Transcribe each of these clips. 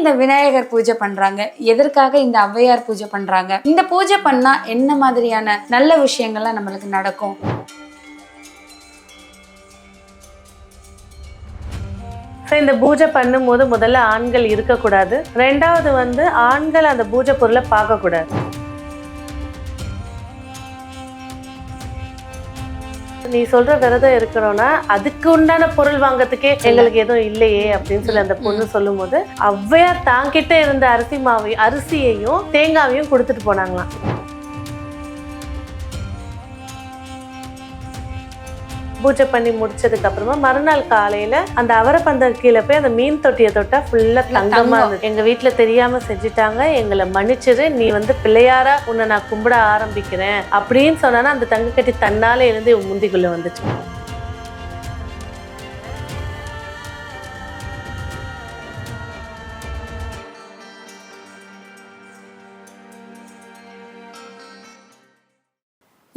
இந்த விநாயகர் பூஜை பண்றாங்க? எதற்காக இந்த ஔவையார் பூஜை பண்றாங்க? இந்த பூஜை பண்ணா என்ன மாதிரியான நல்ல விஷயங்கள்லாம் நம்மளுக்கு நடக்கும்? ஸோ இந்த பூஜை பண்ணும்போது முதல்ல ஆண்கள் இருக்கக்கூடாது. ரெண்டாவது வந்து ஆண்கள் அந்த பூஜை பொருளை பார்க்கக்கூடாது. நீ சொல்ற விரதம் இருக்கிறோம்னா அதுக்கு உண்டான பொருள் வாங்கறதுக்கே எங்களுக்கு எதுவும் இல்லையே அப்படின்னு சொல்லி அந்த பொண்ணு சொல்லும்போது ஔவையார் தாங்கிட்ட இருந்த அரிசி மாவையும் அரிசியையும் தேங்காவையும் கொடுத்துட்டு போனாங்களாம். பூஜை பண்ணி முடிச்சதுக்கு அப்புறமா மறுநாள் காலையில அந்த அவரப்பந்தல் கீழே போய் அந்த மீன் தொட்டியை தொட்டா ஃபுல்லா தங்கமா. இருந்தது. எங்க வீட்டுல தெரியாம செஞ்சுட்டாங்க. எங்களை மன்னிச்சிரு. நீ வந்து பிள்ளையாரா? உன்னை நான் கும்பிட ஆரம்பிக்கிறேன். அப்படின்னு சொன்னா அந்த தங்க கட்டி தன்னால எழுந்து இவன் முந்திக்குள்ள வந்துச்சு.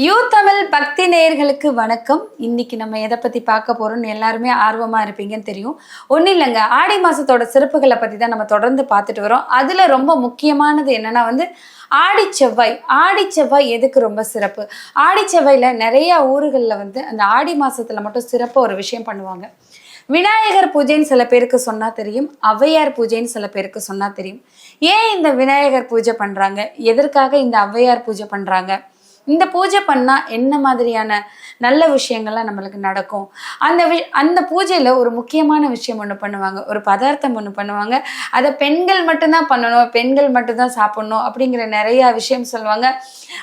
யூ தமிழ் பக்தி நேயர்களுக்கு வணக்கம். இன்னைக்கு நம்ம எதை பத்தி பார்க்க போறோம்னு எல்லாருமே ஆர்வமா இருப்பீங்கன்னு தெரியும். ஒன்றும் இல்லைங்க ஆடி மாசத்தோட சிறப்புகளை பத்தி தான் நம்ம தொடர்ந்து பார்த்துட்டு வரோம். அதுல ரொம்ப முக்கியமானது என்னன்னா வந்து ஆடி செவ்வாய். ஆடி செவ்வாய் எதுக்கு ரொம்ப சிறப்பு? ஆடி செவ்வாயில நிறைய ஊர்களில் வந்து அந்த ஆடி மாசத்துல மட்டும் சிறப்பாக ஒரு விஷயம் பண்ணுவாங்க. விநாயகர் பூஜைன்னு சில பேருக்கு சொன்னா தெரியும் ஔவையார் பூஜைன்னு சில பேருக்கு சொன்னா தெரியும். ஏன் இந்த விநாயகர் பூஜை பண்றாங்க? எதற்காக இந்த ஔவையார் பூஜை பண்றாங்க? இந்த பூஜை பண்ணால் என்ன மாதிரியான நல்ல விஷயங்கள்லாம் நம்மளுக்கு நடக்கும்? அந்த வி அந்த பூஜையில் ஒரு முக்கியமான விஷயம் ஒன்று பண்ணுவாங்க. ஒரு பதார்த்தம் ஒன்று பண்ணுவாங்க. அதை பெண்கள் மட்டும்தான் பண்ணணும் பெண்கள் மட்டும்தான் சாப்பிடணும் அப்படிங்கிற நிறையா விஷயம் சொல்லுவாங்க.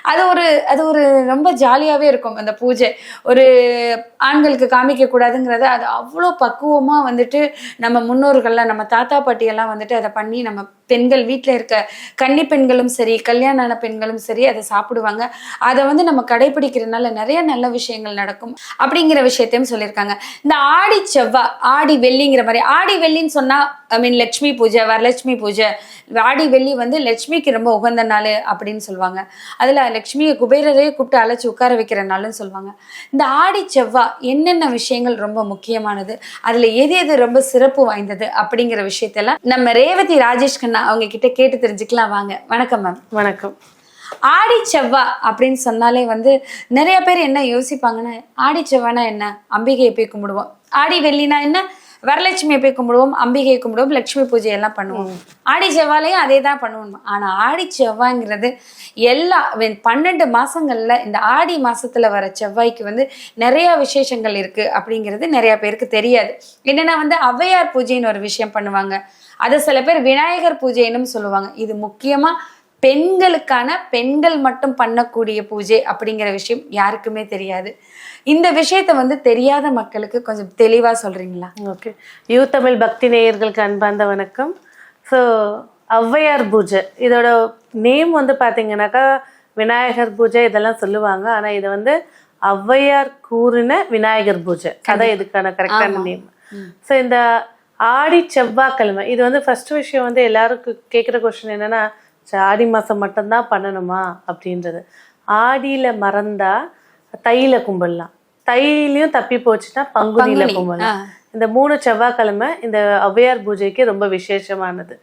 அது ஒரு அது ஒரு ரொம்ப ஜாலியாகவே இருக்கும் அந்த பூஜை. ஒரு ஆண்களுக்கு காமிக்கக்கூடாதுங்கிறத அது அவ்வளோ பக்குவமாக வந்துட்டு நம்ம முன்னோர்கள்லாம் நம்ம தாத்தா பாட்டியெல்லாம் வந்துட்டு அதை பண்ணி நம்ம பெண்கள் வீட்டில் இருக்க கன்னி பெண்களும் சரி கல்யாணம் ஆன பெண்களும் சரி அதை சாப்பிடுவாங்க. அதை வந்து நம்ம கடைபிடிக்கிறதுனால நிறைய நல்ல விஷயங்கள் நடக்கும். அப்படிங்கிற விஷயத்தையும் சொல்லியிருக்காங்க. இந்த ஆடி செவ்வாய் ஆடி வெள்ளிங்கிற மாதிரி ஆடி வெள்ளின்னு சொன்னால் ஐ மீன் லட்சுமி பூஜை வரலட்சுமி பூஜை ஆடி வெள்ளி வந்து லட்சுமிக்கு ரொம்ப உகந்த நாள் அப்படின்னு சொல்லுவாங்க. அதில் லட்சுமியை குபேரரையே கூப்பிட்டு அழைச்சி உட்கார வைக்கிற நாள்னு சொல்லுவாங்க. இந்த ஆடி செவ்வாய் என்னென்ன விஷயங்கள் ரொம்ப முக்கியமானது அதில் எது எது ரொம்ப சிறப்பு வாய்ந்தது அப்படிங்கிற விஷயத்தெல்லாம் நம்ம ரேவதி ராஜேஷ் கண்ணா அவங்க கிட்ட கேட்டு தெரிஞ்சுக்கலாம். வாங்க. வணக்கம் மேம் வணக்கம். ஆடி செவ்வாய் அப்படின்னு சொன்னாலே வந்து நிறைய பேர் என்ன யோசிப்பாங்கன்னா ஆடி செவ்வாய்னா என்ன? அம்பிகையை போய் கும்பிடுவோம். ஆடி வெள்ளினா என்ன? வரலட்சுமியை போய் கும்பிடுவோம் அம்பிகையை கும்பிடுவோம் லட்சுமி பூஜை எல்லாம் பண்ணுவோம். ஆடி செவ்வாயிலையும் அதே தான் பண்ணுவோம். ஆனா ஆடி செவ்வாய்ங்கிறது எல்லா பன்னெண்டு மாசங்கள்ல இந்த ஆடி மாசத்துல வர செவ்வாய்க்கு வந்து நிறைய விசேஷங்கள் இருக்கு அப்படிங்கிறது நிறைய பேருக்கு தெரியாது. என்னன்னா வந்து ஔவையார் பூஜைன்னு ஒரு விஷயம் பண்ணுவாங்க. அதை சில பேர் விநாயகர் பூஜைன்னு சொல்லுவாங்க. இது முக்கியமா பெண்களுக்கான பெண்கள் மட்டும் பண்ணக்கூடிய பூஜை அப்படிங்கிற விஷயம் யாருக்குமே தெரியாது. இந்த விஷயத்த வந்து தெரியாத மக்களுக்கு கொஞ்சம் தெளிவா சொல்றீங்களா? ஓகே யூ தமிழ் பக்தி நேயர்களுக்கு அன்பார்ந்த வணக்கம். ஸோ ஔவையார் பூஜை இதோட நேம் வந்து பார்த்தீங்கன்னாக்கா விநாயகர் பூஜை இதெல்லாம் சொல்லுவாங்க. ஆனால் இது வந்து ஔவையார் கூறின விநாயகர் பூஜை. அதான் இதுக்கான கரெக்டான நேம் ஸோ இந்த ஆடி செவ்வாய்க்கிழமை. இது வந்து ஃபர்ஸ்ட் விஷயம் வந்து எல்லாருக்கும் கேட்குற கொஸ்டின் என்னன்னா ஆடி மாதம் மட்டும்தான் பண்ணணுமா? அப்படின்றது. ஆடியில் மறந்தா தையில கும்பிடலாம். தையிலையும் தப்பி போச்சுன்னா பங்குனியில பங்குனி, கும்பிடலாம். இந்த மூணு செவ்வாய்க்கிழமை இந்த ஔவையார் பூஜைக்கு ரொம்ப விசேஷமானது.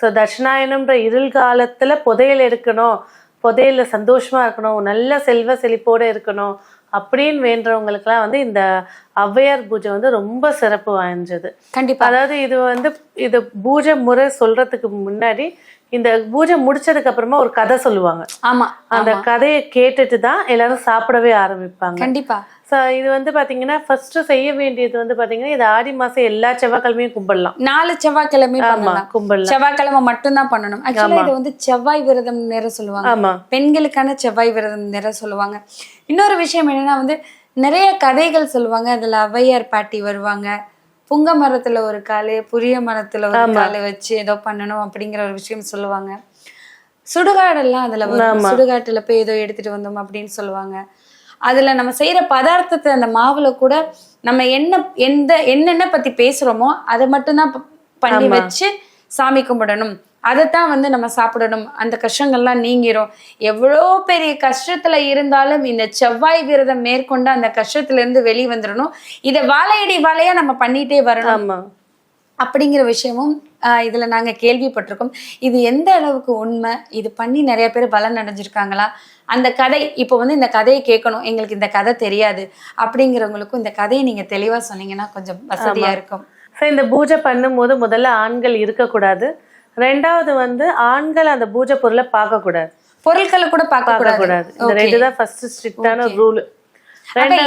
ஸோ தட்சிணாயனம்ன்ற இருள் காலத்துல புதையல் எடுக்கணும். புதையல்ல சந்தோஷமா இருக்கணும். நல்ல செல்வ செழிப்போட இருக்கணும். அப்படின்னு வேண்டவங்களுக்குலாம் வந்து இந்த ஔவையார் பூஜை வந்து ரொம்ப சிறப்பு வாய்ந்தது. கண்டிப்பா. அதாவது இது வந்து இது பூஜை முறை சொல்றதுக்கு முன்னாடி இந்த பூஜை முடிச்சதுக்கு அப்புறமா ஒரு கதை சொல்லுவாங்க. ஆமா அந்த கதையை கேட்டுட்டு தான் எல்லாரும் சாப்பிடவே ஆரம்பிப்பாங்க. கண்டிப்பா. ஸோ இது வந்து பாத்தீங்கன்னா ஃபர்ஸ்ட் செய்ய வேண்டியது வந்து பாத்தீங்கன்னா இது ஆடி மாசம் எல்லா செவ்வாய்க்கிழமையும் கும்பிடலாம். நாலு செவ்வாய்க்கிழமை ஆமா பண்ணலாம். கும்பிடலாம். செவ்வாய்க்கிழமை மட்டும்தான் பண்ணணும். ஆக்சுவலா இது வந்து செவ்வாய் விரதம் நேர சொல்லுவாங்க. பெண்களுக்கான செவ்வாய் விரதம் நேர சொல்லுவாங்க. இன்னொரு விஷயம் என்னன்னா வந்து நிறைய கதைகள் சொல்லுவாங்க. அதுல ஔவையார் பாட்டி வருவாங்க. புங்க மரத்துல ஒரு காலு புளிய மரத்துல ஒரு காலு வச்சு ஏதோ பண்ணணும் அப்படிங்கிற ஒரு விஷயம் சொல்லுவாங்க. சுடுகாடெல்லாம் அதுல வரும். சுடுகாட்டுல போய் ஏதோ எடுத்துட்டு வந்தோம் அப்படின்னு சொல்லுவாங்க. அதுல நம்ம செய்யற பதார்த்தத்தை அந்த மாவுல கூட நம்ம என்ன எந்த என்னென்ன பத்தி பேசுறோமோ அதை மட்டும்தான் பண்ணி வச்சு சாமி கும்பிடணும். அதைத்தான் வந்து நம்ம சாப்பிடணும். அந்த கஷ்டங்கள்லாம் நீங்கிரும். எவ்வளோ பெரிய கஷ்டத்துல இருந்தாலும் இந்த செவ்வாய் விரதம் மேற்கொண்டு அந்த கஷ்டத்துல இருந்து வெளியே வந்துடணும் இதை வாழையடி வாழையா நம்ம பண்ணிட்டே வரணும். அப்படிங்கிற விஷயமும் இதுல நாங்க கேள்விப்பட்டிருக்கோம். இது எந்த அளவுக்கு உண்மை? இது பண்ணி நிறைய பேர் பலன் அடைஞ்சிருக்காங்களா? அந்த கதை இப்போ வந்து இந்த கதையை கேட்கணும். எங்களுக்கு இந்த கதை தெரியாது. அப்படிங்கிறவங்களுக்கும் இந்த கதையை நீங்க தெளிவா சொன்னீங்கன்னா கொஞ்சம் வசதியா இருக்கும். ஸோ இந்த பூஜை பண்ணும்போது முதல்ல ஆண்கள் இருக்கக்கூடாது. ரெண்டாவது வந்து ஆண்கள் அந்த பூஜை பொருளை பார்க்கக்கூடாது. பொருட்களை கூட பார்க்க கூடாது இந்த ரெண்டு தான் ஃபர்ஸ்ட் ஸ்ட்ரிக்டான ரூல்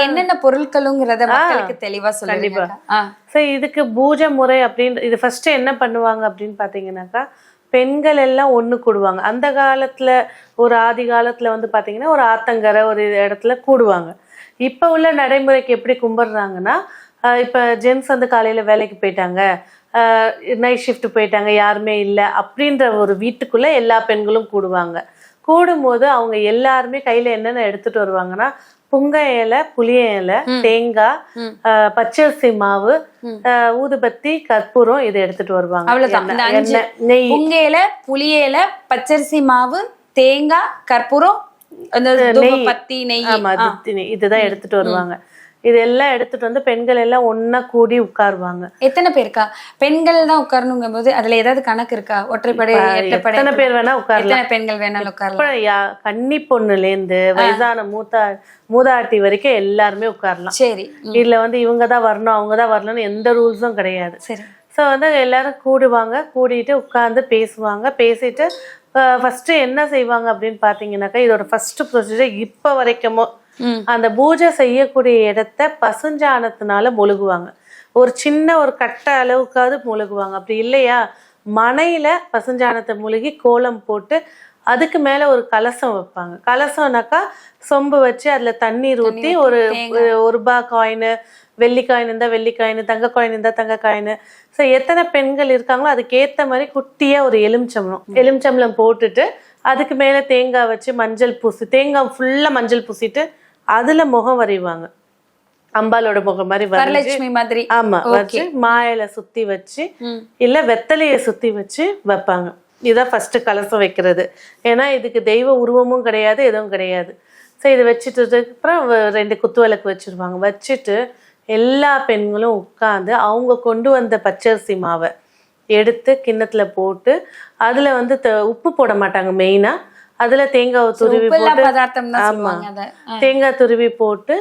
என்னென்ன பொருட்களுங்கிறத மக்களுக்கு தெளிவா சொல்லுங்க ஸோ இதுக்கு பூஜை முறை அப்படின்னு இது ஃபர்ஸ்ட் என்ன பண்ணுவாங்க அப்படின்னு பார்த்தீங்கன்னாக்கா பெண்கள் எல்லாம் ஒன்று கூடுவாங்க. அந்த காலத்துல ஒரு ஆதி காலத்துல வந்து பார்த்தீங்கன்னா ஒரு ஆத்தங்கரை ஒரு இடத்துல கூடுவாங்க. இப்போ உள்ள நடைமுறைக்கு எப்படி கும்பிடுறாங்கன்னா இப்போ ஜென்ஸ் வந்து காலையில வேலைக்கு போயிட்டாங்க. நைட் ஷிஃப்ட் போயிட்டாங்க யாருமே இல்லை அப்படின்ற ஒரு வீட்டுக்குள்ள எல்லா பெண்களும் கூடுவாங்க. கூடும்போது அவங்க எல்லாருமே கையில என்னென்ன எடுத்துட்டு வருவாங்கன்னா புங்க இலை புளிய இலை தேங்காய் பச்சரிசி மாவு ஆஹ் ஊதுபத்தி கற்பூரம் இதை எடுத்துட்டு வருவாங்க. அவ்வளவுதான். எண்ணெய், நெய். புங்கையில புளியில பச்சரிசி மாவு தேங்காய் கற்பூரம் பத்தி நெய். இது நெய், இதுதான் எடுத்துட்டு வருவாங்க. இதெல்லாம் எடுத்துட்டு வந்து பெண்கள் எல்லாம் ஒண்ணா கூடி உட்காருவாங்க. எத்தனை பேருக்கா? பெண்கள் தான் உட்காரணுங்கும் போது அதுல ஏதாவது கணக்கு இருக்கா? ஒற்றைப்படை எத்தனை பேர் வேணா உட்காரலாம். பெண்கள் வேணாலும் உட்காரலாம். கன்னி பொண்ணுல இருந்து வயதான மூத்தா மூதாட்டி வரைக்கும் எல்லாருமே உட்காரலாம். சரி. இதுல வந்து இவங்க தான் வரணும் அவங்க தான் வரணும்னு எந்த ரூல்ஸும் கிடையாது. சரி. ஸோ வந்து எல்லாரும் கூடுவாங்க கூடிட்டு உட்கார்ந்து பேசுவாங்க. பேசிட்டு ஃபர்ஸ்ட் என்ன செய்வாங்க அப்படின்னு பார்த்தீங்கன்னாக்கா இதோட ஃபர்ஸ்ட் ப்ரொசீஜர் இப்போ வரைக்குமோ. அந்த பூஜை செய்யக்கூடிய இடத்த பசுஞ்சாணத்தினால மொழுகுவாங்க. ஒரு சின்ன ஒரு கட்டை அளவுக்காவது மொழுகுவாங்க. அப்படி இல்லையா? மனையில பசுஞ்சாணத்தை முழுகி கோலம் போட்டு அதுக்கு மேல ஒரு கலசம் வைப்பாங்க. கலசம்னாக்கா சொம்பு வச்சு அதுல தண்ணீர் ஊத்தி ஒரு ஒரு- ரூபாய் காயின் வெள்ளி காயின் இருந்தா வெள்ளி காயின் தங்க காயின் இருந்தா தங்க காயின் ஸோ எத்தனை பெண்கள் இருக்காங்களோ அதுக்கேத்த மாதிரி குட்டியா ஒரு எலுமிச்சம்பளம் எலுமிச்சம்பளம் போட்டுட்டு அதுக்கு மேல தேங்காய் வச்சு மஞ்சள் பூசி தேங்காய் ஃபுல்லா மஞ்சள் பூசிட்டு அதுல முகம் வரைவாங்க. அம்பாலோட முகம் மாதிரி வரலட்சுமி மாதிரி. ஆமா வச்சு மாயில சுத்தி வச்சு. இல்ல வெத்தலையை சுத்தி வச்சு வைப்பாங்க. இதான் ஃபர்ஸ்ட் கலசம் வைக்கிறது. ஏன்னா இதுக்கு தெய்வ உருவமும் கிடையாது எதுவும் கிடையாது. ஸோ இது வச்சுட்டு அப்புறம் ரெண்டு குத்து விளக்கு வச்சிருவாங்க. வச்சுட்டு எல்லா பெண்களும் உட்கார்ந்து அவங்க கொண்டு வந்த பச்சரிசி மாவை எடுத்து கிண்ணத்துல போட்டு அதுல வந்து உப்பு போட மாட்டாங்க மெயினா அதுல தேங்காவை துருவி போட்டு. தேங்காய் துருவி போட்டு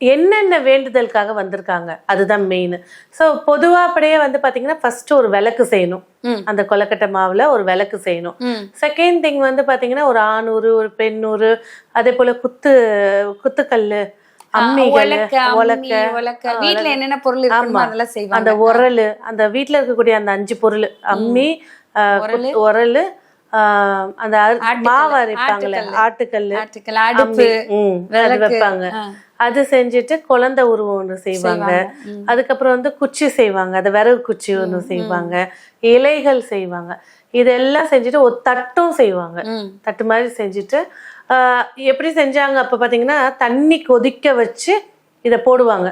என்னென்ன வேண்டுதலுக்காக வந்திருக்காங்க? அதுதான் மெயின் ஸோ பொதுவா அப்படியே வந்து பாத்தீங்கன்னா ஃபர்ஸ்ட் ஒரு விளக்கு செய்யணும். அந்த கொலக்கட்டை மாவுல ஒரு விளக்கு செய்யணும். செகண்ட் திங் வந்து பாத்தீங்கன்னா ஒரு ஆணூறு ஒரு பெண்ணூறு அதே போல குத்து குத்துக்கல்லு என்னென்ன பொருள் அந்த உரல் அந்த வீட்ல இருக்கக்கூடிய அந்த அஞ்சு பொருள் அம்மி உரல் அந்த மாவு அரைப்பாங்கல்ல ஆட்டுக்கல். அடுப்பு அது வைப்பாங்க. அது செஞ்சுட்டு குழந்தை உருவம் ஒன்று செய்வாங்க. அதுக்கப்புறம் வந்து குச்சி செய்வாங்க. அந்த விறகு குச்சி ஒன்று செய்வாங்க. இலைகள் செய்வாங்க. இதெல்லாம் செஞ்சுட்டு ஒரு தட்டும் செய்வாங்க. தட்டு மாதிரி செஞ்சுட்டு ஆஹ், எப்படி செஞ்சாங்க? அப்போ பார்த்தீங்கன்னா தண்ணி கொதிக்க வச்சு இதை போடுவாங்க.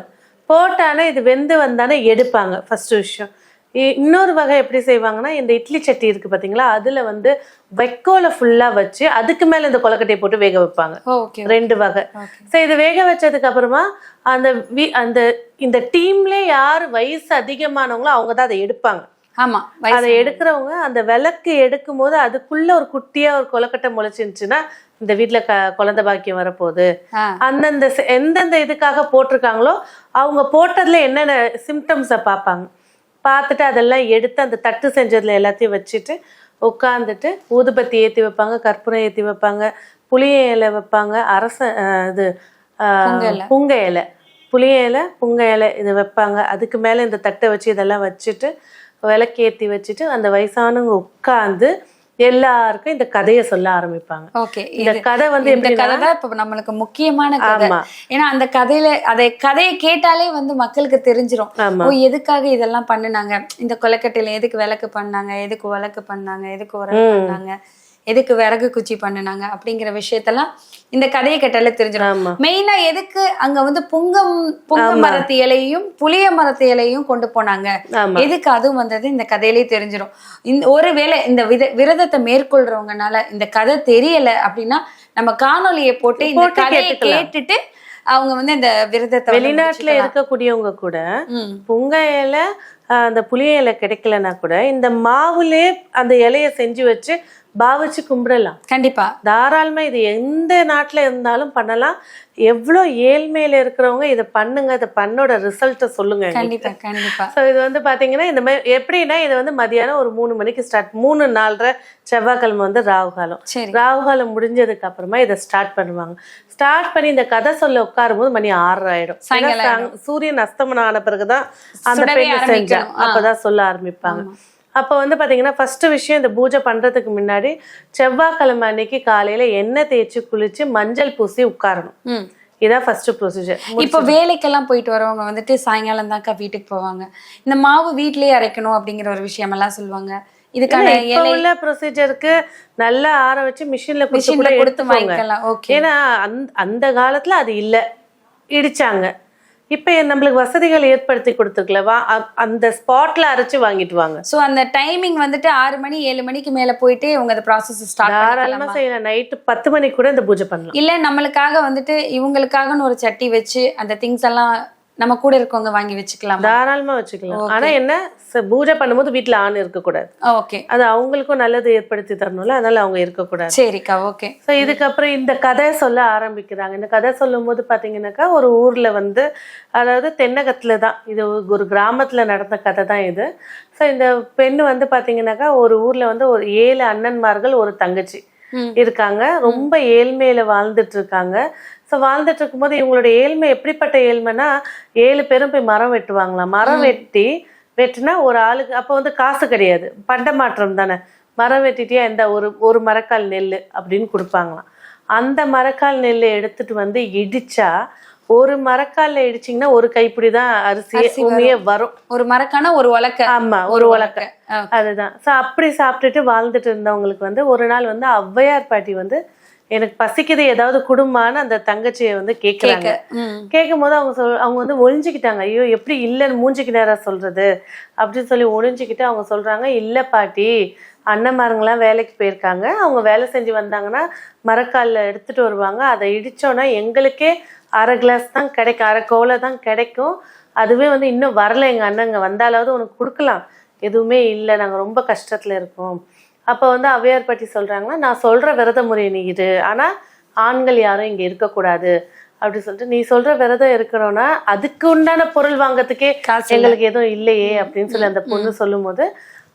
போட்டானே இது வெந்து வந்தானே எடுப்பாங்க. ஃபர்ஸ்ட் விஷயம். இன்னொரு வகை எப்படி செய்வாங்கன்னா இந்த இட்லி சட்டி இருக்கு பாத்தீங்களா அதுல வந்து வைக்கோலை ஃபுல்லா வச்சு அதுக்கு மேல இந்த கொலக்கட்டையை போட்டு வேக வைப்பாங்க. ரெண்டு வகை. ஸோ இது வேக வச்சதுக்கு அப்புறமா அந்த வி- அந்த இந்த டீம்ல யார் வயசு அதிகமானவங்களோ அவங்க தான் அதை எடுப்பாங்க. ஆமா அதை எடுக்கிறவங்க அந்த விளக்கு எடுக்கும் போது அதுக்குள்ள ஒரு குட்டியா ஒரு கொலக்கட்டை முளைச்சிருந்துச்சுன்னா இந்த வீட்ல க குழந்தை பாக்கியம் வரப்போகுது. அந்தந்த செ- எந்தெந்த இதுக்காக போட்டிருக்காங்களோ அவங்க போட்டதுல என்னென்ன சிம்டம்ஸை பார்ப்பாங்க. பார்த்துட்டு அதெல்லாம் எடுத்து அந்த தட்டு செஞ்சதுல எல்லாத்தையும் வச்சுட்டு உட்காந்துட்டு ஊதுபத்தி ஏற்றி வைப்பாங்க கற்பூரம் ஏற்றி வைப்பாங்க புளிய இலை வைப்பாங்க அரச இது புங்க இலை. புளிய இலை புங்க இலை இது வைப்பாங்க. அதுக்கு மேலே இந்த தட்டை வச்சு இதெல்லாம் வச்சுட்டு விளக்கேற்றி வச்சுட்டு அந்த வயசானவங்க உட்காந்து எல்லாருக்கும் இந்த கதையை சொல்ல ஆரம்பிப்பாங்க. ஓகே இந்த கதை வந்து இந்த கதை தான் இப்ப நம்மளுக்கு முக்கியமான கதை. ஏன்னா அந்த கதையில அதை கதையை கேட்டாலே வந்து மக்களுக்கு தெரிஞ்சிரும். ஓ எதுக்காக இதெல்லாம் பண்ணுனாங்க? இந்த கொலக்கட்டையில எதுக்கு விளக்கு பண்ணாங்க? எதுக்கு விளக்கு பண்ணாங்க? எதுக்கு உரம் பண்ணாங்க? எதுக்கு விறகு குச்சி பண்ணுனாங்க அப்படிங்கிற விஷயத்தெல்லாம் இந்த கதையை கேட்டாலே தெரிஞ்சிடும். மெயினா எதுக்கு அங்க வந்து புங்கம் புங்க மரத்து இலையையும் புளிய மரத்து இலையும் கொண்டு போனாங்க? எதுக்கு அதுவும் வந்தது? இந்த கதையிலே தெரிஞ்சிடும். இந்த ஒருவேளை இந்த வித விரதத்தை மேற்கொள்றவங்கனால இந்த கதை தெரியல அப்படின்னா நம்ம காணொளியை போட்டு இந்த கதையை. கேட்டுட்டு அவங்க வந்து இந்த விரதத்தை வெளிநாட்டுல. இருக்கக்கூடியவங்க கூட. புங்க இலை ஆஹ், அந்த புளிய இலை கிடைக்கலன்னா கூட இந்த மாவுலயே அந்த இலைய செஞ்சு வச்சு பாவிச்சு கும்பிடலாம். கண்டிப்பா. தாராளமா இது எந்த நாட்டுல இருந்தாலும் பண்ணலாம். எவ்வளோ ஏழ்மையில இருக்கிறவங்க இதை பண்ணுங்க இதை பண்ணோட ரிசல்ட்டை சொல்லுங்க. கண்டிப்பா கண்டிப்பா. ஸோ இது வந்து பாத்தீங்கன்னா இந்த மாதிரி எப்படின்னா இது வந்து மதியானம் ஒரு மூணு மணிக்கு ஸ்டார்ட் மூணு நாலரை செவ்வாய்க்கிழமை வந்து ராகு காலம். சரி. ராகு காலம் முடிஞ்சதுக்கு அப்புறமா இதை ஸ்டார்ட் பண்ணுவாங்க. ஸ்டார்ட் பண்ணி இந்த கதை சொல்ல உட்காரும்போது மணி ஆறரை ஆயிடும். சூரியன் அஸ்தமனம் ஆன பிறகுதான் அந்த பெண்ணு செஞ்சா. அப்பதான் சொல்ல ஆரம்பிப்பாங்க. அப்போ வந்து பாத்தீங்கன்னா ஃபர்ஸ்ட் விஷயம் இந்த பூஜை பண்றதுக்கு முன்னாடி செவ்வாய்க்கிழமை அன்னைக்கு காலையில எண்ணெய் தேய்ச்சி குளிச்சு மஞ்சள் பூசி உட்காரணும். இதான் ஃபர்ஸ்ட் ப்ரொசீஜர் இப்போ வேலைக்கெல்லாம் போயிட்டு வரவங்க வந்துட்டு சாயங்காலம் தான்க்கா வீட்டுக்கு போவாங்க. இந்த மாவு வீட்லயே அரைக்கணும் அப்படிங்கிற ஒரு விஷயம் எல்லாம் சொல்லுவாங்க. இதுக்கான உள்ள ப்ரொசீஜருக்கு நல்லா ஆற வச்சு மிஷின்ல கொடுத்து மிஷின்ல கூட கொடுத்து வாங்கிக்கலாம். ஓகே ஏன்னா அந்த காலத்துல அது இல்ல. இடிச்சாங்க. இப்ப நம்மளுக்கு வசதிகள் ஏற்படுத்தி கொடுத்துருக்கல வா அ- அந்த ஸ்பாட்ல அரைச்சு வாங்கிட்டு வாங்க. சோ அந்த டைமிங் வந்துட்டு ஆறு மணி ஏழு மணிக்கு மேல போயிட்டு இவங்க அந்த ப்ராசஸ் ஸ்டார்ட் தாராளமா பண்ணலாம் செய்யலாம். நைட்டு பத்து மணிக்கு கூட இந்த பூஜை பண்ணலாம். இல்ல நம்மளுக்காக வந்துட்டு இவங்களுக்காகன்னு ஒரு சட்டி வச்சு அந்த திங்ஸ் எல்லாம் நம்ம கூட இருக்கவங்க வாங்கி வச்சுக்கலாம்? தாராளமா வச்சுக்கலாம். ஆனா என்ன? ச- பூஜை பண்ணும்போது வீட்டுல ஆண் இருக்கக்கூடாது. ஓகே அது அவங்களுக்கும் நல்லது ஏற்படுத்தி தரணும்ல அதனால அவங்க இருக்கக்கூடாது. சரிக்கா ஓகே ஸோ இதுக்கப்புறம் இந்த கதை சொல்ல ஆரம்பிக்கிறாங்க. இந்த கதை சொல்லும் போது பார்த்தீங்கன்னாக்கா ஒரு ஊர்ல வந்து அதாவது தென்னகத்துல தான் இது ஒரு கிராமத்துல நடந்த கதை தான் இது. ஸோ இந்த பெண் வந்து பார்த்தீங்கன்னாக்கா ஒரு ஊர்ல வந்து ஒரு ஏழு அண்ணன்மார்கள் ஒரு தங்கச்சி. இருக்காங்க. ரொம்ப ஏழ்மையில வாழ்ந்துட்டு இருக்காங்க ஸோ வாழ்ந்துட்டு இருக்கும்போது இவங்களோட ஏழ்மை எப்படிப்பட்ட ஏழ்மைனா ஏழு பேரும் போய் மரம் வெட்டுவாங்களாம் மரம் வெட்டி வெட்டினா ஒரு ஆளுக்கு அப்போ வந்து காசு கிடையாது. பண்ட மாற்றம் தானே. மரம் வெட்டிட்டியா இந்த ஒரு ஒரு மரக்கால் நெல் அப்படின்னு கொடுப்பாங்களாம். அந்த மரக்கால் நெல்லை எடுத்துட்டு வந்து இடிச்சா ஒரு மரக்கால்ல இடிச்சிங்கன்னா ஒரு கைப்பிடி தான் அரிசி உண்மையே வரும். ஒரு மரக்கான ஒரு உலக்க ஆமா ஒரு உலக்க. அதுதான். ஸோ அப்படி சாப்பிட்டுட்டு வாழ்ந்துட்டு இருந்தவங்களுக்கு வந்து ஒரு நாள் வந்து ஔவையார் பாட்டி வந்து எனக்கு பசிக்குது ஏதாவது குடும்பம்னு அந்த தங்கச்சியை வந்து கேட்குறாங்க. கேட்கும் போது அவங்க சொல் அவங்க வந்து ஒளிஞ்சுக்கிட்டாங்க. ஐயோ எப்படி இல்லைன்னு மூஞ்சிக்கு நேரா சொல்றது? அப்படின்னு சொல்லி ஒளிஞ்சுக்கிட்டு அவங்க சொல்றாங்க இல்ல பாட்டி அண்ணன்மாருங்களாம் வேலைக்கு போயிருக்காங்க. அவங்க வேலை செஞ்சு வந்தாங்கன்னா மரக்கால்ல எடுத்துட்டு வருவாங்க. அதை இடிச்சோன்னா எங்களுக்கே அரை கிளாஸ் தான் கிடைக்கும் அரை கோலை தான் கிடைக்கும். அதுவே வந்து இன்னும் வரல எங்க அண்ணங்க வந்தாலாவது உனக்கு கொடுக்கலாம். எதுவுமே இல்லை நாங்க ரொம்ப கஷ்டத்துல இருக்கோம். அப்போ வந்து அவ்வையார் பாட்டி சொல்றாங்கன்னா நான் சொல்ற விரத முறை நீ இரு. ஆனா ஆண்கள் யாரும் இங்க இருக்கக்கூடாது. அப்படி சொல்லிட்டு நீ சொல்ற விரதம் இருக்கிறோன்னா அதுக்கு உண்டான பொருள் வாங்கறதுக்கே எங்களுக்கு எதுவும் இல்லையே அப்படின்னு சொல்லி அந்த பொண்ணு சொல்லும்போது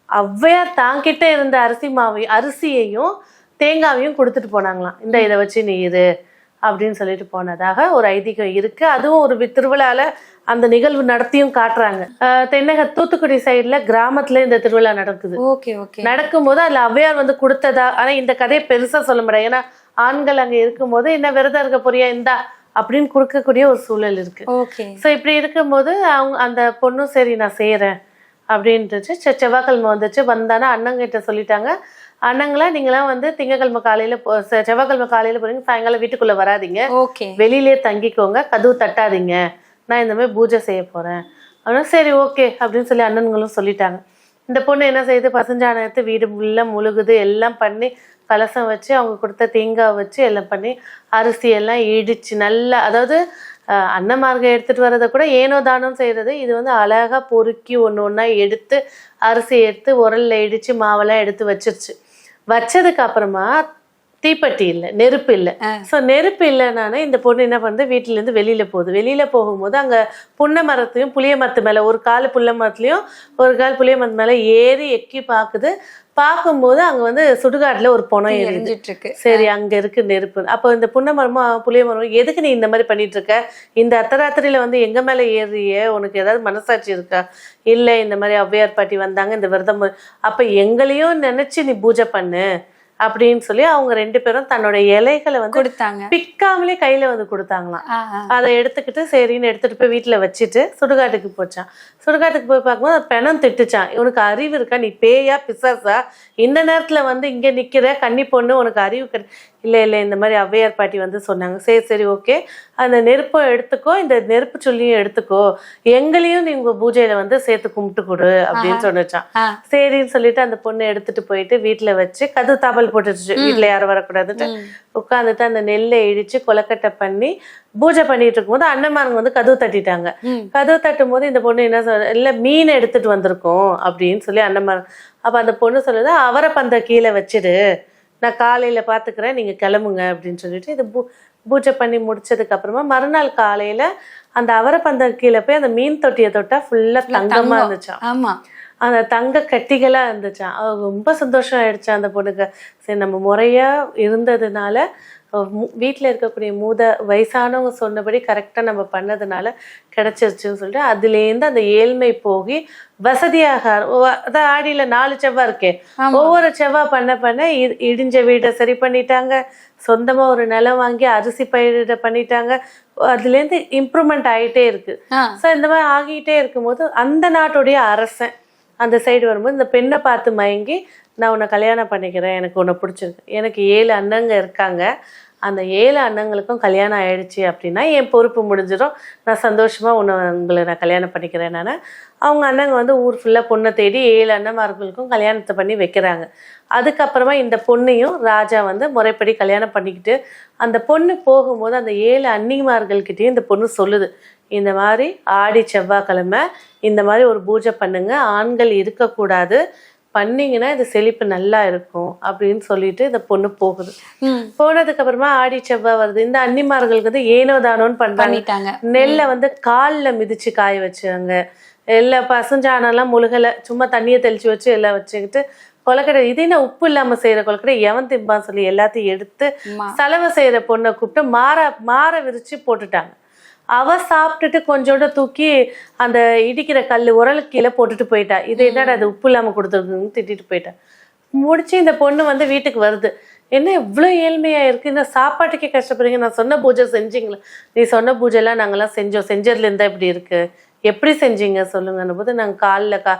ஔவையார் தாங்கிட்ட இருந்த அரிசி மாவையும் அரிசியையும் தேங்காவையும் கொடுத்துட்டு போனாங்களாம். இந்த இதை வச்சு நீ இரு. அப்படின்னு சொல்லிட்டு போனதாக ஒரு ஐதீகம் இருக்கு. அதுவும் ஒரு திருவிழால அந்த நிகழ்வு நடத்தியும் காட்டுறாங்க. தென்னக தூத்துக்குடி சைடுல கிராமத்துல இந்த திருவிழா நடக்குது. Okay okay. நடக்கும்போது அதுல ஔவையார் வந்து கொடுத்ததா? ஆனா இந்த கதையை பெருசா சொல்ல முடியாது. ஏன்னா ஆண்கள் அங்க இருக்கும்போது என்ன விரதம் இருக்க போறியா இந்தா அப்படின்னு கொடுக்கக்கூடிய ஒரு சூழல் இருக்கு. ஓகே. ஸோ இப்படி இருக்கும்போது அவங்க அந்த பொண்ணும் சரி நான் செய்கிறேன் அப்படின்ட்டுச்சு செ செவ்வாய்க்கிழமை வந்துச்சு. வந்தானா அண்ணங்கிட்ட சொல்லிட்டாங்க. அண்ணங்களா நீங்களாம் வந்து திங்கக்கிழமை காலையில செவ்வாய்க்கிழமை காலையில போறீங்க சாயங்காலம் வீட்டுக்குள்ள வராதீங்க. வெளியிலே தங்கிக்கோங்க கதவு தட்டாதீங்க. நான் இந்த மாதிரி பூஜை செய்ய போறேன். அப்படின்னா சரி ஓகே அப்படின்னு சொல்லி அண்ணன்களும் சொல்லிட்டாங்க. இந்த பொண்ணு என்ன செய்யுது பசஞ்சான எடுத்து வீடு ஃபுல்லாக முழுகுது எல்லாம் பண்ணி கலசம் வச்சு அவங்க கொடுத்த தேங்காய் வச்சு எல்லாம் பண்ணி அரிசி எல்லாம் இடிச்சு நல்லா அதாவது அன்னமார்க்கம் எடுத்துட்டு வர்றதை கூட ஏனோ தானம் செய்யறது. இது வந்து அழகா பொறுக்கி ஒன்று ஒன்றா எடுத்து அரிசி எடுத்து உரல்ல இடிச்சு மாவெல்லாம் எடுத்து வச்சிருச்சு. வச்சதுக்கு அப்புறமா தீப்பெட்டி இல்லை நெருப்பு இல்லை. ஸோ நெருப்பு இல்லைனானே இந்த பொண்ணு என்ன பண்ணுது? வீட்டுல இருந்து வெளியில போகுது. வெளியில போகும்போது அங்க புன்னை மரத்தையும் புளிய மரத்து மேல ஒரு கால் புள்ள மரத்துலயும் ஒரு கால் புளிய மரத்து மேல ஏறி எக்கி பாக்குது. பார்க்கும்போது அங்க வந்து சுடுகாட்டுல ஒரு புணம் இருக்கு சரி அங்க இருக்கு நெருப்பு. அப்போ இந்த புன்னை மரமும் புளிய மரமும் எதுக்கு நீ இந்த மாதிரி பண்ணிட்டு இருக்க இந்த அர்த்தராத்திரியில வந்து எங்க மேல ஏறியே உனக்கு ஏதாவது மனசாட்சி இருக்கா? இல்ல இந்த மாதிரி ஔவையார் பாட்டி வந்தாங்க இந்த விரதம் அப்ப எங்களையும் நினைச்சு நீ பூஜை பண்ணு. அப்படின்னு சொல்லி அவங்க ரெண்டு பேரும் தன்னோட இலைகளை வந்து கொடுத்தாங்க. பிக்காமலே கையில வந்து கொடுத்தாங்களாம். அதை எடுத்துக்கிட்டு சரின்னு எடுத்துட்டு போய் வீட்டுல வச்சுட்டு சுடுகாட்டுக்கு போச்சான் சுடுகாட்டுக்கு போய் பார்க்கும்போது பெணம் திட்டுச்சான் இவனுக்கு அறிவு இருக்கா? நீ பேயா பிசாசா? இந்த நேரத்துல வந்து இங்க நிக்கிற கன்னி பொண்ணு உனக்கு அறிவு கிடை இல்ல இல்ல இந்த மாதிரி ஔவையார் பாட்டி வந்து சொன்னாங்க. சரி சரி ஓகே. அந்த நெருப்பை எடுத்துக்கோ இந்த நெருப்பு சொல்லியும் எடுத்துக்கோ. எங்களையும் நீ உங்க பூஜையில வந்து சேர்த்து கும்பிட்டு கொடு அப்படின்னு சொன்னிச்சான். சரின்னு சொல்லிட்டு அந்த பொண்ணை எடுத்துட்டு போயிட்டு வீட்டுல வச்சு கது தாபல் போட்டுச்சு வீட்டுல யாரும் வரக்கூடாதுன்ட்டு. உட்காந்துட்டு அந்த நெல்லை இடிச்சு கொலக்கட்டை பண்ணி பூஜை பண்ணிட்டு இருக்கும்போது அண்ணன்மாருங்க வந்து கதவு தட்டிட்டாங்க. கதவு தட்டும் போது இந்த பொண்ணு என்ன சொல்ற இல்ல மீன் எடுத்துட்டு வந்திருக்கோம் அப்படின்னு சொல்லி அண்ணன்மார் அப்ப அந்த பொண்ணு சொல்லுது அவரை பந்த கீழே வச்சிடு. நான் காலையில பாத்துக்கிறேன் நீங்க கிளம்புங்க அப்படின்னு சொல்லிட்டு இது பூ பூஜை பண்ணி முடிச்சதுக்கு அப்புறமா மறுநாள் காலையில அந்த அவரை பந்த கீழே போய் அந்த மீன் தொட்டியை தொட்டா ஃபுல்லா தங்கமா இருந்துச்சாம். ஆமா. அந்த தங்க கட்டிகளா இருந்துச்சாம். அவ ரொம்ப சந்தோஷம் ஆயிடுச்சு அந்த பொண்ணுக்கு. சரி நம்ம முறையா இருந்ததுனால வீட்ல இருக்கக்கூடிய மூத வயசானவங்க சொன்னபடி கரெக்டா நம்ம பண்ணதுனால கிடைச்சிருச்சுன்னு சொல்லிட்டு அதுலேருந்து அந்த ஏழ்மை போகி வசதியாக அதான் ஆடியில நாலு செவ்வா இருக்கே. ஒவ்வொரு செவ்வா பண்ண பண்ண இடிஞ்ச வீடை சரி பண்ணிட்டாங்க. சொந்தமா ஒரு நிலம் வாங்கி அரிசி பயிரிட பண்ணிட்டாங்க. அதுலேருந்து இம்ப்ரூவ்மெண்ட் ஆயிட்டே இருக்கு. ஸோ இந்த மாதிரி ஆகிட்டே இருக்கும்போது அந்த நாட்டுடைய அரசன் அந்த சைடு வரும்போது இந்த பெண்ணை பார்த்து மயங்கி நான் உன்னை கல்யாணம் பண்ணிக்கிறேன். எனக்கு உன்னை பிடிச்சிருக்கு. எனக்கு ஏழு அண்ணங்க இருக்காங்க. அந்த ஏழு அண்ணங்களுக்கும் கல்யாணம் ஆயிடுச்சு அப்படின்னா என் பொறுப்பு முடிஞ்சிடும். நான் சந்தோஷமாக உன்னை உங்களை நான் கல்யாணம் பண்ணிக்கிறேன் நான். அவங்க அண்ணங்க வந்து ஊர் ஃபுல்லாக பொண்ணை தேடி ஏழு அண்ணன்மார்களுக்கும் கல்யாணத்தை பண்ணி வைக்கிறாங்க. அதுக்கப்புறமா இந்த பொண்ணையும் ராஜா வந்து முறைப்படி கல்யாணம் பண்ணிக்கிட்டு அந்த பொண்ணு போகும்போது அந்த ஏழு அன்னிமார்கள்கிட்டையும் இந்த பொண்ணு சொல்லுது. இந்த மாதிரி ஆடி செவ்வாய்க்கிழமை இந்த மாதிரி ஒரு பூஜை பண்ணுங்க. ஆண்கள் இருக்கக்கூடாது. பண்ணீங்கன்னா இது செழிப்பு நல்லா இருக்கும் அப்படின்னு சொல்லிட்டு இந்த பொண்ணு போகுது. போனதுக்கு அப்புறமா ஆடி செவ்வாய் வருது. இந்த அன்னிமார்களுக்கு வந்து ஏனோ தானோன்னு பண்றாங்க. பண்ணிட்டாங்க. நெல்லை வந்து கால்ல மிதிச்சு காய வச்சாங்க எல்லா பசுஞ்சாணம்லாம் முழுகலை. சும்மா தண்ணியை தெளிச்சு வச்சு எல்லாம் வச்சுக்கிட்டு கொலக்கடை இது என்ன உப்பு இல்லாம செய்யற கொலக்கடை எவன் திம்பான்னு சொல்லி எல்லாத்தையும் எடுத்து. செலவு செய்யற பொண்ணை கூப்பிட்டு மாற மாற விரிச்சு போட்டுட்டாங்க. அவ சாப்பிட்டுட்டு கொஞ்சோண்டு தூக்கி அந்த இடிக்கிற கல் உரலுக்கு கீழே போட்டுட்டு போயிட்டா. இது என்னடா அது உப்பு இல்லாம கொடுத்துருக்குன்னு திட்டிட்டு போயிட்டா. முடிச்சு இந்த பொண்ணு வந்து வீட்டுக்கு வருது. என்ன இவ்வளோ ஏழ்மையா இருக்கு? இந்த சாப்பாட்டுக்கே கஷ்டப்படுறீங்க. நான் சொன்ன பூஜை செஞ்சீங்களா? நீ சொன்ன பூஜைலாம் நாங்கெல்லாம் செஞ்சோம். செஞ்சதுல இருந்தா இப்படி இருக்கு. எப்படி செஞ்சீங்க? சொல்லுங்கன்னும் போது நாங்கள் காலில் கா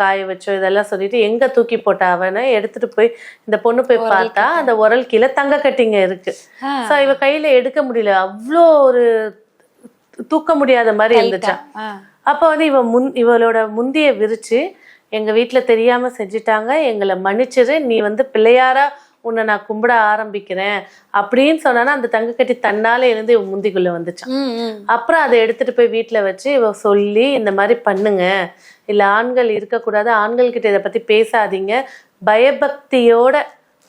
காய வச்சோம். இதெல்லாம் சொல்லிட்டு எங்க தூக்கி போட்டா அவனை எடுத்துட்டு போய் இந்த பொண்ணு போய் பார்த்தா அந்த உரல் கீழே தங்க கட்டிங்க இருக்கு. ஸோ இவ கையில எடுக்க முடியல. அவ்வளோ ஒரு தூக்க முடியாத மாதிரி இருந்துச்சா. அப்போ வந்து இவ முன் இவளோட முந்திய விரிச்சு எங்க வீட்ல தெரியாம செஞ்சுட்டாங்க எங்களை மன்னிச்சிரு நீ வந்து பிள்ளையாரா உன்னை நான் கும்பிட ஆரம்பிக்கிறேன் அப்படின்னு சொன்னானா அந்த தங்கக்கட்டி தன்னால இருந்து இவ முந்திக்குள்ள வந்துச்சான். அப்புறம் அதை எடுத்துட்டு போய் வீட்ல வச்சு இவ சொல்லி இந்த மாதிரி பண்ணுங்க. இல்ல ஆண்கள் இருக்கக்கூடாது ஆண்கள் கிட்ட இதை பத்தி பேசாதீங்க. பயபக்தியோட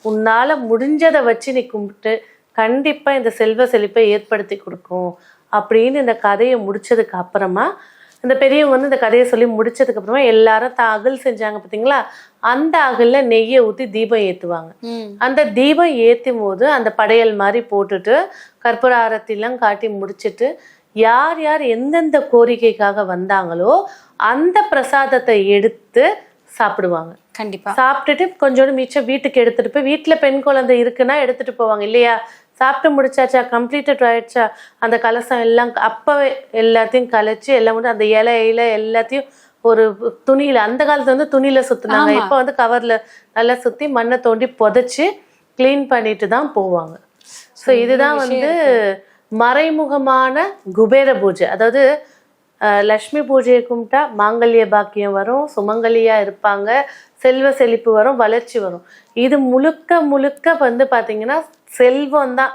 உன்னால முடிஞ்சதை வச்சு நீ கும்பிட்டு கண்டிப்பா இந்த செல்வ செழிப்பை ஏற்படுத்தி கொடுக்கும். அப்படின்னு இந்த கதையை முடிச்சதுக்கு அப்புறமா இந்த பெரியவங்க வந்து இந்த கதையை சொல்லி முடிச்சதுக்கு அப்புறமா எல்லாரும் தான் அகல் செஞ்சாங்க பாத்தீங்களா? அந்த அகல்ல நெய்யை ஊத்தி தீபம் ஏத்துவாங்க. அந்த தீபம் ஏற்றும் போது அந்த படையல் மாதிரி போட்டுட்டு கற்பூர ஆரத்திலாம் காட்டி முடிச்சிட்டு யார் யார் எந்தெந்த கோரிக்கைக்காக வந்தாங்களோ அந்த பிரசாதத்தை எடுத்து சாப்பிடுவாங்க. கண்டிப்பா. சாப்பிட்டுட்டு கொஞ்சோண்டு மிச்சம் வீட்டுக்கு எடுத்துட்டு போய் வீட்டுல பெண் குழந்தை இருக்குன்னா எடுத்துட்டு போவாங்க இல்லையா? சாப்பிட்டு முடிச்சாச்சா கம்ப்ளீட்டட் ஆயிடுச்சா அந்த கலசம் எல்லாம் அப்பவே எல்லாத்தையும் கலைச்சு எல்லாம் மட்டும் அந்த இலை இலை எல்லாத்தையும் ஒரு துணியில அந்த காலத்துல வந்து துணியில சுத்துனாங்க. இப்போ வந்து கவர்ல நல்லா சுத்தி மண்ணை தோண்டி புதைச்சு க்ளீன் பண்ணிட்டு தான் போவாங்க. ஸோ இதுதான் வந்து மறைமுகமான குபேர பூஜை. அதாவது லக்ஷ்மி பூஜையை கும்பிட்டா மாங்கல்ய பாக்கியம் வரும் சுமங்கலியா இருப்பாங்க செல்வ செழிப்பு வரும் வளர்ச்சி வரும். இது முழுக்க முழுக்க வந்து பாத்தீங்கன்னா செல்வம் தான்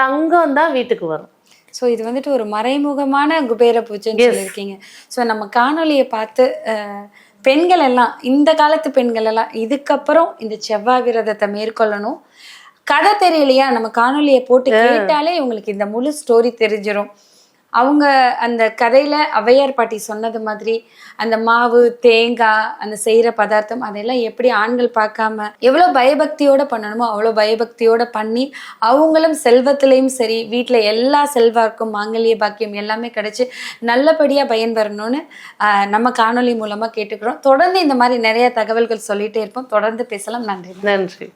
தங்கம் தான் வீட்டுக்கு வரும். ஸோ இது வந்துட்டு ஒரு மறைமுகமான குபேர பூஜைன்னு சொல்லியிருக்கீங்க. ஸோ நம்ம காணொளியை பார்த்து பெண்கள் எல்லாம் இந்த காலத்து பெண்கள் எல்லாம் இதுக்கப்புறம் இந்த செவ்வாய் விரதத்தை மேற்கொள்ளணும். கதை தெரியலையா? நம்ம காணொளியை போட்டு கேட்டாலே இவங்களுக்கு இந்த முழு ஸ்டோரி தெரிஞ்சிரும். அவங்க அந்த கதையில அவையார் பாட்டி சொன்னது மாதிரி அந்த மாவு தேங்காய் அந்த செய்யற பதார்த்தம் அதெல்லாம் எப்படி ஆண்கள் பார்க்காம எவ்வளவு பயபக்தியோட பண்ணணுமோ அவ்வளோ பயபக்தியோட பண்ணி அவங்களும் செல்வத்திலையும் சரி வீட்டில் எல்லா செல்வாக்கும் மாங்கல்ய பாக்கியம் எல்லாமே கிடைச்சி நல்லபடியா பயன் வரணும்னு நம்ம காணொளி மூலமா கேட்டுக்கிறோம். தொடர்ந்து இந்த மாதிரி நிறைய தகவல்கள் சொல்லிட்டே இருப்போம். தொடர்ந்து பேசலாம். நன்றி. நன்றி.